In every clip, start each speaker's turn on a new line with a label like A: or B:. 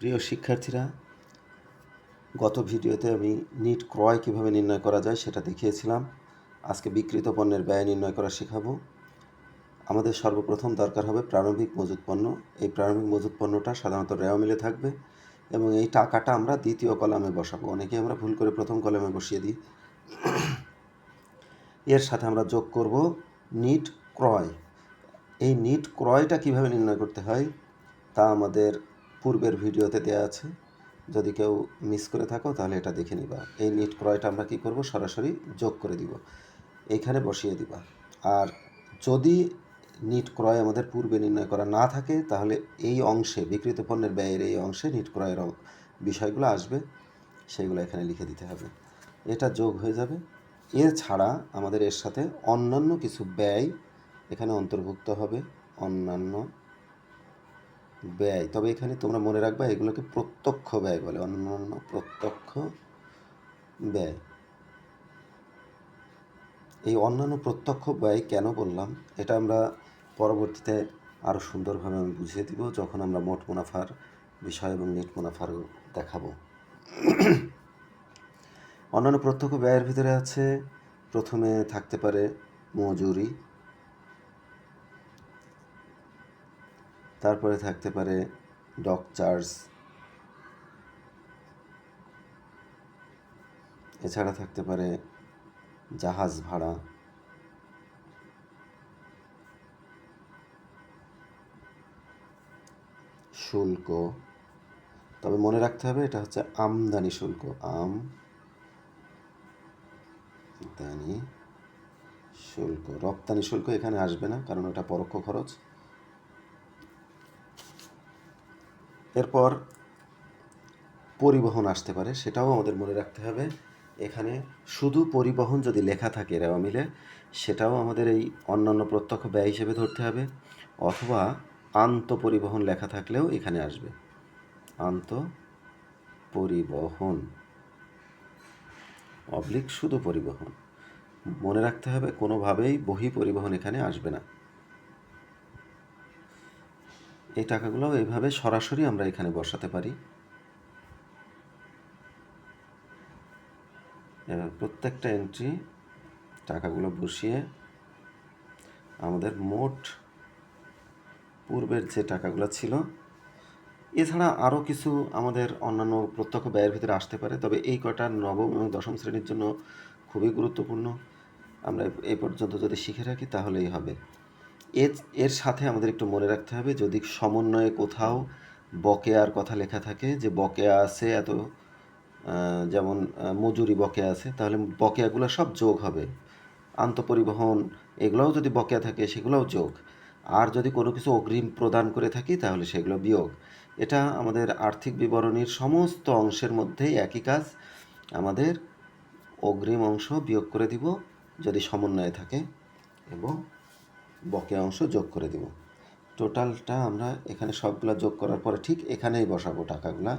A: প্রিয় শিক্ষার্থীরা, গত ভিডিওতে আমি নিট ক্রয় কীভাবে নির্ণয় করা যায় সেটা দেখিয়েছিলাম। আজকে বিক্রিত পণ্যের ব্যয় নির্ণয় করা শেখাবো। আমাদের সর্বপ্রথম দরকার হবে প্রারম্ভিক মজুত পণ্য। এই প্রারম্ভিক মজুত পণ্যটা সাধারণত রেওয়া মিলে থাকবে এবং এই টাকাটা আমরা দ্বিতীয় কলামে বসাবো। অনেকে আমরা ভুল করে প্রথম কলামে বসিয়ে দিই। এর সাথে আমরা যোগ করব নিট ক্রয়। এই নিট ক্রয়টা কীভাবে নির্ণয় করতে হয় তা আমাদের পূর্বের ভিডিওতে দেওয়া আছে। যদি কেউ মিস করে থাকো, তাহলে এটা দেখে নিবা। এই নিট ক্রয়টা আমরা কি করব? সরাসরি যোগ করে দিব। এখানে বসিয়ে দিবা। আর যদি নিট ক্রয় আমাদের পূর্বে নির্ণয় করা না থাকে, তাহলে এই অংশে, বিক্রিত পণ্যের ব্যয়ের এই অংশে নিট ক্রয়ের বিষয়গুলো আসবে। সেগুলো এখানে লিখে দিতে হবে। এটা যোগ হয়ে যাবে। এছাড়া আমাদের এর সাথে অন্যান্য কিছু ব্যয় এখানে অন্তর্ভুক্ত হবে। অন্যান্য ব্যয়। তবে এখানে তোমরা মনে রাখবা, এগুলোকে প্রত্যক্ষ ব্যয় বলে অন্যান্য প্রত্যক্ষ ব্যয়। এই অন্যান্য প্রত্যক্ষ ব্যয় কেন বললাম, এটা আমরা পরবর্তীতে আরও সুন্দরভাবে আমি বুঝিয়ে দিব যখন আমরা মোট মুনাফার বিষয় এবং নেট মুনাফার দেখাবো। অন্যান্য প্রত্যক্ষ ব্যয়ের ভিতরে আছে, প্রথমে থাকতে পারে মজুরি তারপরে থাকতে পারে ডক চার্জ। এছাড়া থাকতে পারে জাহাজ ভাড়া। শুল্ক। তবে মনে রাখতে হবে, এটা হচ্ছে আমদানি শুল্ক। আমদানি শুল্ক। রপ্তানি শুল্ক এখানে আসবে না, কারণ ওটা পরোক্ষ খরচ। এরপর পরিবহন আসতে পারে, সেটাও আমাদের মনে রাখতে হবে। এখানে শুধু পরিবহন যদি লেখা থাকে রেওয়া মিলে, সেটাও আমাদের এই অন্যান্য প্রত্যক্ষ ব্যয় হিসেবে ধরতে হবে, অথবা আন্ত পরিবহন লেখা থাকলেও এখানে আসবে। আন্ত পরিবহন অবলিক শুধু পরিবহন। মনে রাখতে হবে, কোনোভাবেই বহি পরিবহন এখানে আসবে না। এই টাকাগুলো এইভাবে সরাসরি আমরা এখানে বসাতে পারি। এবার প্রত্যেকটা এন্ট্রি টাকাগুলো বসিয়ে আমাদের মোট পূর্বের যে টাকাগুলো ছিল, এছাড়া আরও কিছু আমাদের অন্যান্য প্রত্যক্ষ ব্যয়ের ভিতরে আসতে পারে, তবে এই কটা নবম এবং দশম শ্রেণির জন্য খুবই গুরুত্বপূর্ণ। আমরা এই পর্যন্ত যদি শিখে রাখি তাহলেই হবে। এর এর সাথে আমাদের একটু মনে রাখতে হবে, যদি সমন্বয়ে কোথাও বকেয়ার কথা লেখা থাকে, যে বকেয়া আছে এত যেমন মজুরি বকেয়া আছে, তাহলে বকেয়াগুলো সব যোগ হবে। আন্তঃপরিবহন, এগুলোও যদি বকেয়া থাকে, সেগুলোও যোগ। আর যদি কোনো কিছু অগ্রিম প্রদান করে থাকি, তাহলে সেগুলো বিয়োগ। এটা আমাদের আর্থিক বিবরণীর সমস্ত অংশের মধ্যেই একই কাজ। আমাদের অগ্রিম অংশ বিয়োগ করে দিব, যদি সমন্বয়ে থাকে, এবং বকেয়া অংশ যোগ করে দিব। টোটালটা আমরা এখানে সবগুলা যোগ করার পরে ঠিক এখানেই বসাবো টাকাগুলা।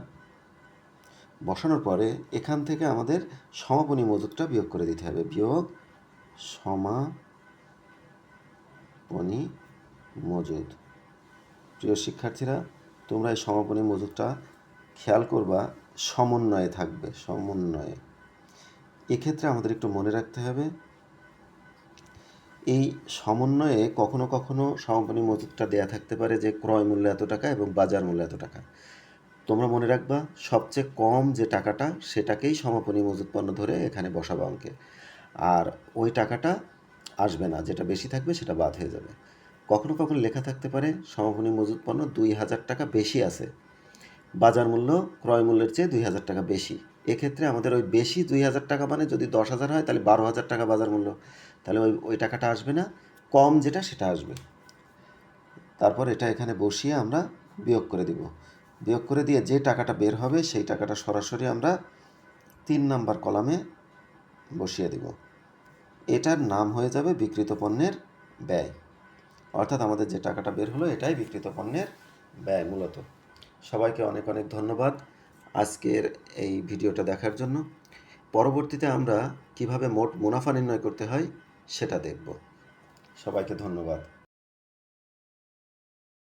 A: বসানোর পরে এখান থেকে আমাদের সমাপনী মজুদটা বিয়োগ করে দিতে হবে। বিয়োগ সমাপনী মজুদ প্রিয় শিক্ষার্থীরা, তোমরা এই সমাপনী মজুদটা খেয়াল করবা, সমন্বয়ে থাকবে, সমন্বয়ে। এক্ষেত্রে আমাদের একটু মনে রাখতে হবে এই সমন্বয়ে কখনো কখনো সমাপনী মজুদটা দেয়া থাকতে পারে যে ক্রয় মূল্য এত টাকা এবং বাজার মূল্য এত টাকা। তোমরা মনে রাখবা, সবচেয়ে কম যে টাকাটা সেটাকেই সমাপনী মজুদ পণ্য ধরে এখানে বসাবো অঙ্কে। আর ওই টাকাটা আসবে না, যেটা বেশি থাকবে সেটা বাদ হয়ে যাবে। কখনো কখনো লেখা থাকতে পারে, সমাপনী মজুদ পণ্য দুই হাজার টাকা বেশি আছে। বাজার মূল্য ক্রয় মূল্যের চেয়ে দুই হাজার টাকা বেশি। এক্ষেত্রে আমাদের ওই বেশি দুই হাজার টাকা মানে যদি দশ হাজার হয়, তাহলে বারো হাজার টাকা বাজার মূল্য। তাহলে ওই ওই টাকাটা আসবে না। কম যেটা সেটা আসবে। তারপর এটা এখানে বসিয়ে আমরা বিয়োগ করে দিব। বিয়োগ করে দিয়ে যে টাকাটা বের হবে, সেই টাকাটা সরাসরি আমরা তিন নাম্বার কলামে বসিয়ে দিব। এটার নাম হয়ে যাবে বিক্রিত পণ্যের ব্যয়। অর্থাৎ আমাদের যে টাকাটা বের হলো, এটাই বিক্রিত পণ্যের ব্যয় মূলত। সবাইকে অনেক অনেক ধন্যবাদ। আজকের এই ভিডিওটা দেখার জন্য। পরবর্তীতে আমরা কীভাবে মোট মুনাফা নির্ণয় করতে হয় সেটা দেখব। সবাইকে ধন্যবাদ।